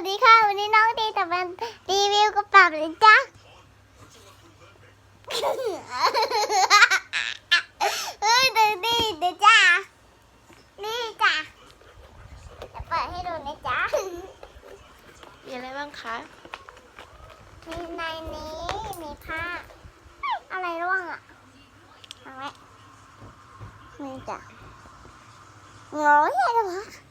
วัสดีค่ะ วันนี้น้องดีแต่เป็นรีวิวกระเป๋าเลยจ้ะเฮ้ยดูดิเดี๋ยวจ้านี่จ้ะจะเปิดให้ดูนะจ๊ะมีอะไรบ้างคะ มีในนี้มีผ้า อะไรร่วงอะเอาไว้นี่จ้ะโง่ยอะไรวะ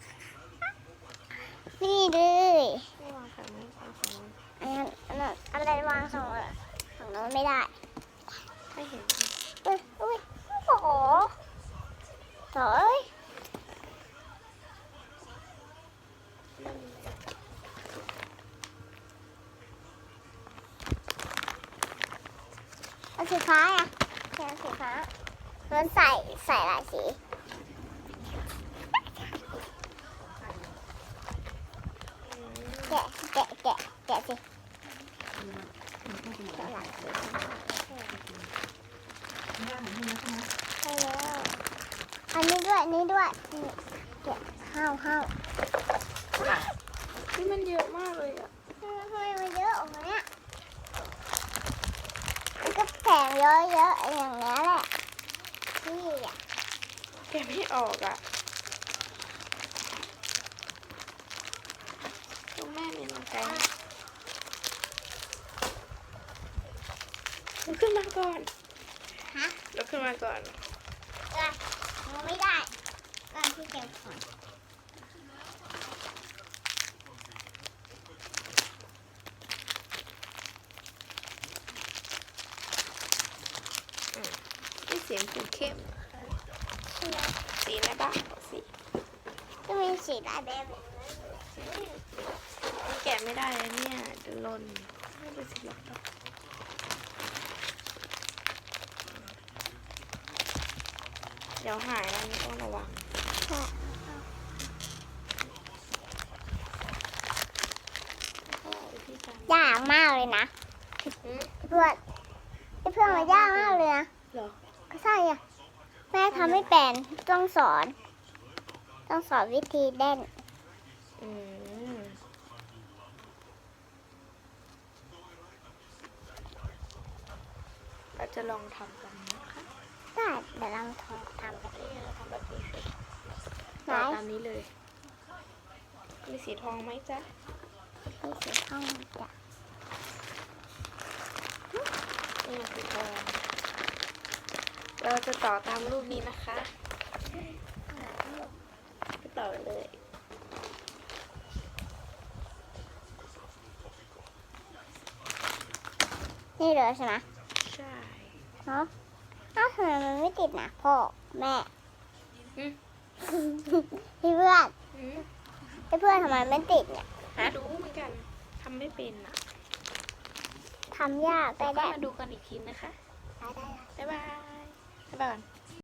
นี่เลยไม่วางฝั่งนี้วางฝั่งนี้อันนั้นอันนั้นอะไรวางสองอะของน้องไม่ได้ให้เห็นอุ้ยอุ้ยโอ้โหโถ่เอ้ยเอาสีฟ้าอะแค่สีฟ้ามันใส่ใส่หลายสีแกะแกะแกะแกะสิแกะหลายสี ใช่แล้ว อันนี้ด้วย อันนี้ด้วยนี่เก็บห้าวห้าวนี่มันเยอะมากเลยอะทำไมมันเยอะออกมาเนี่ยมันก็แผงเยอะๆอย่างนี้แหละนี่อะแกะไม่ออกอะลูกแม่มีมันไกลลุก ขึ้นมาก่อน ฮะลุกขึ้นมาก่อนเออมันไม่ได้ก่อนที่เก็บก่อนนี่เสียงสีเข้ม สีอะไรบ้างบอกสีก็มีสีลายแบบแกะไม่ได้แล้วเนี่ยเดี๋ยวหล่นไม่เป็นสีหรอก เดี๋ยวหายนะนี่ต้องระวังค่ะเอาวิธีการยากมากเลยนะอืมเพื่อนเพื่อนมันยากมากเลยนะเหรอก็ใช่อะแม่ทำไม่เป็นต้องสอน ต้องสอนวิธีเล่นอืมเราจะลองทำกันนะคะได้ เดี๋ยวเราทำทำกันนี่เราทำแบบนี้เลยไหนต่อตามนี้เลย มีสีทองไหมจ๊ะที่สีห้องจ้ะนี่ไงสีทองเราจะต่อตามรูปนี้นะคะ ก็ต่อไปเลยนี่เลยใช่ไหมใช่เนาะ อ้าวทำไมมันไม่ติดนะพ่อแม่อืม พี่เพื่อนอืมพี่เพื่อนทำไมไม่ติดเนี่ยไม่รู้เหมือนกันทำไม่เป็นอะทำยากแต่ได้ก็ได้มาดูกันอีกทีนะคะ ได้ได้ บ๊ายบาย บ๊ายบายก่อน